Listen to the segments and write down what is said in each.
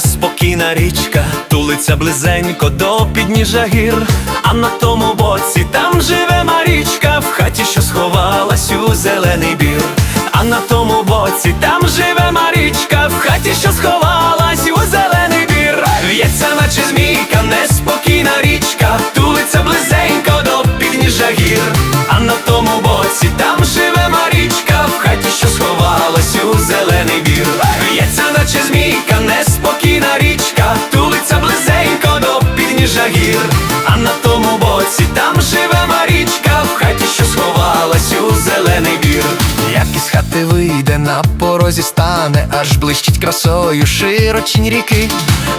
спокійна річка, тулиться близенько до підніжжя гір, а на тому боці там живе Марічка, в хаті, що сховалась у зелений бір. А на тому боці там живе Марічка, в хаті, що сховалась у зелений бір. В'ється, наче змійка, неспокійна річка, тулиться близенько до підніжжя гір. А на тому боці там живе Марічка, в хаті, що сховалась у зелений бір. Як із хати вийде, на порозі стане, аж блищить красою широчінь ріки.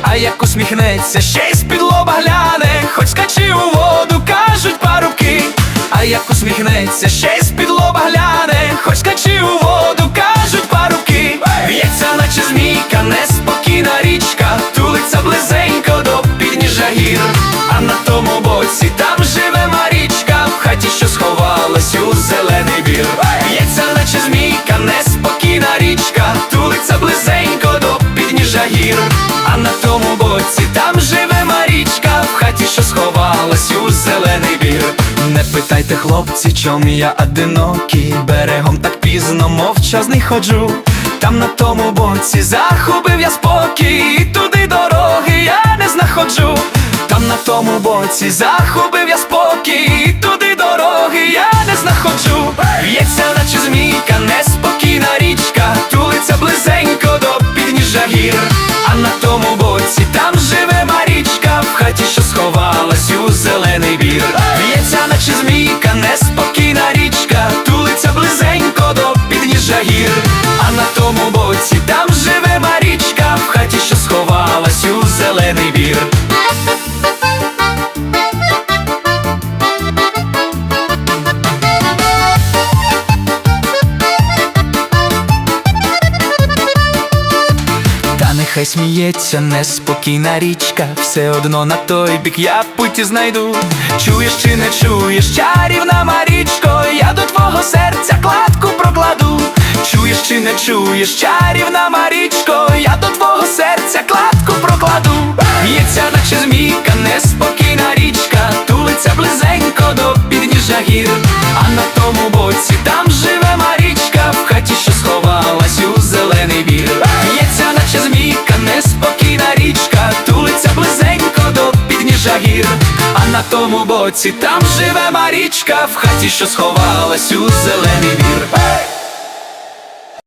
А як усміхнеться, ще й з-під лоба гляне, хоч скачи у воду, кажуть парубки. А як усміхнеться, ще й з-під лоба гляне, А боці там живе Марічка, в хаті, що сховалась у зелений бір. В'ється, наче змійка, неспокійна річка, тулиться близенько до підніжжя гір. А на тому боці там живе Марічка, в хаті, що сховалась у зелений бір. Не питайте, хлопці, чом я одинокий, берегом так пізно мовчазний ходжу. Там на тому боці захопив я спокій, тому боці. Захопив я спокій, туди дороги я не знаходжу. В'ється, Сміється неспокійна річка, все одно на той бік я путі знайду. Чуєш чи не чуєш, чарівна Марічко, я до твого серця кладку прокладу. Чуєш чи не чуєш, чарівна Марічко, я до твого серця кладку прокладу. Б'ється, наче змійка, неспокійна річка, тулиться близенько до підніжжя гір. А на тому боці там живе спокійна річка тулиться близенько до підніжа гір, а на тому боці там живе Марічка, в хаті, що сховалась у зелений вір.